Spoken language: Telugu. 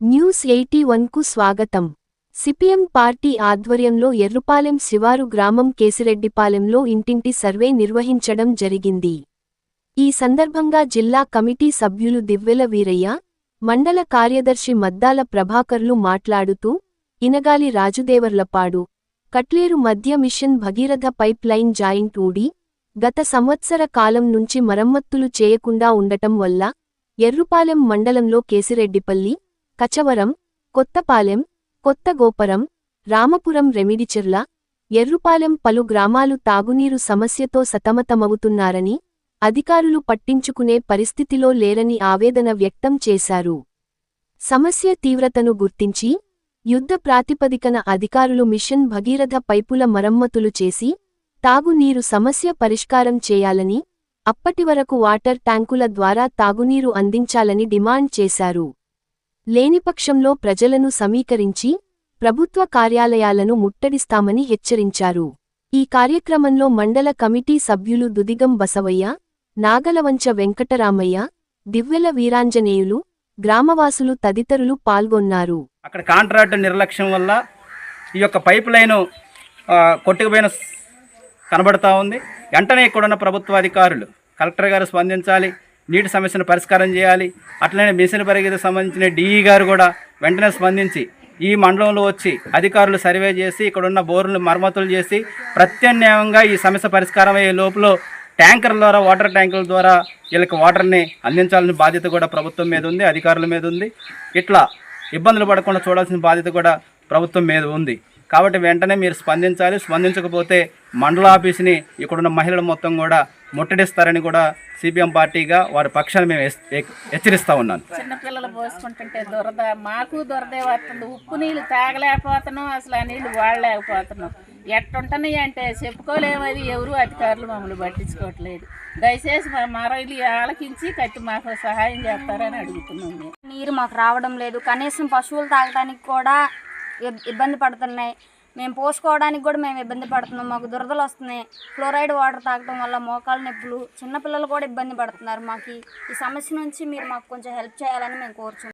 న్యూస్ ఎయిటీ వన్కు స్వాగతం. సిపిఎం పార్టీ ఆధ్వర్యంలో ఎర్రుపాలెం శివారు గ్రామం కేసిరెడ్డిపాలెంలో ఇంటింటి సర్వే నిర్వహించడం జరిగింది. ఈ సందర్భంగా జిల్లా కమిటీ సభ్యులు దివ్వెల వీరయ్య మండల కార్యదర్శి మద్దాల ప్రభాకర్లు మాట్లాడుతూ ఇనగాలి రాజుదేవర్లపాడు కట్లేరు మధ్య mission Bhagiratha pipe line joint ఊడి గత సంవత్సర కాలం నుంచి మరమ్మత్తులు చేయకుండా ఉండటం వల్ల ఎర్రుపాలెం మండలంలో కేసిరెడ్డిపల్లి కచవరం కొత్తపాలెం కొత్త గోపురం రామపురం రెమిడిచెర్ల ఎర్రుపాలెం పలు గ్రామాలు తాగునీరు సమస్యతో సతమతమవుతున్నారని అధికారులు పట్టించుకునే పరిస్థితిలో లేరని ఆవేదన వ్యక్తం చేశారు. సమస్య తీవ్రతను గుర్తించి యుద్ధ ప్రాతిపదికన అధికారులు మిషన్ భగీరథ పైపుల మరమ్మతులు చేసి తాగునీరు సమస్య పరిష్కారం చేయాలని అప్పటివరకు వాటర్ ట్యాంకుల ద్వారా తాగునీరు అందించాలని డిమాండ్ చేశారు. లేనిపక్షంలో ప్రజలను సమీకరించి ప్రభుత్వ కార్యాలయాలను ముట్టడిస్తామని హెచ్చరించారు. ఈ కార్యక్రమంలో మండల కమిటీ సభ్యులు దుదిగం బసవయ్య నాగలవంచ వెంకటరామయ్య దివ్వెల వీరాంజనేయులు గ్రామవాసులు తదితరులు పాల్గొన్నారు. అక్కడ కాంట్రాక్ట్ నిర్లక్ష్యం వల్ల ఈ యొక్క పైప్ లైను కొట్టుకుపోయిన కనబడతా ఉంది. వెంటనే ఇక్కడున్న ప్రభుత్వ అధికారులు కలెక్టర్ గారు స్పందించాలి. నీటి సమస్యను పరిష్కారం చేయాలి. అట్లనే మిషన్ పరిగెతకు సంబంధించిన డిఈ గారు కూడా వెంటనే స్పందించి ఈ మండలంలో వచ్చి అధికారులు సర్వే చేసి ఇక్కడున్న బోర్లు మరమ్మతులు చేసి ప్రత్యామ్నాయంగా ఈ సమస్య పరిష్కారం అయ్యే లోపల ట్యాంకర్ల ద్వారా వాటర్ ట్యాంకుల ద్వారా వీళ్ళకి వాటర్ని అందించాలని బాధ్యత కూడా ప్రభుత్వం మీద ఉంది అధికారుల మీద ఉంది. ఇట్లా ఇబ్బందులు పడకుండా చూడాల్సిన బాధ్యత కూడా ప్రభుత్వం మీద ఉంది. కాబట్టి వెంటనే మీరు స్పందించాలి. స్పందించకపోతే మండల ఆఫీస్ని ఇక్కడున్న మహిళలు మొత్తం కూడా ముట్టడిస్తారని కూడా సిపిఎం పార్టీగా వారి పక్షాన్ని మేము హెచ్చరిస్తా ఉన్నాను. చిన్నపిల్లలు పోసుకుంటుంటే దురద మాకు దురదే వస్తుంది ఉప్పు నీళ్ళు తాగలేకపోతున్నాం అసలు ఆ నీళ్ళు వాడలేకపోతున్నాం. ఎట్టుంటున్నాయి అంటే చెప్పుకోలేమది ఎవరు అధికారులు మమ్మల్ని పట్టించుకోవట్లేదు. దయచేసి మా మరలి ఆలకించి కట్టి మాకు సహాయం చేస్తారని అడుగుతున్నాం నీరు మాకు రావడం లేదు. కనీసం పశువులు తాగడానికి కూడా ఇబ్బంది పడుతున్నాయి. మేము పోసుకోవడానికి కూడా మేము ఇబ్బంది పడుతున్నాం. మాకు దురదలు వస్తున్నాయి. ఫ్లోరైడ్ వాటర్ తాగడం వల్ల మోకాలు నొప్పులు చిన్నపిల్లలు కూడా ఇబ్బంది పడుతున్నారు మాకు. ఈ- ఈ సమస్య నుంచి మీరు మాకు కొంచెం హెల్ప్ చేయాలని మేము కోరుచున్నాం.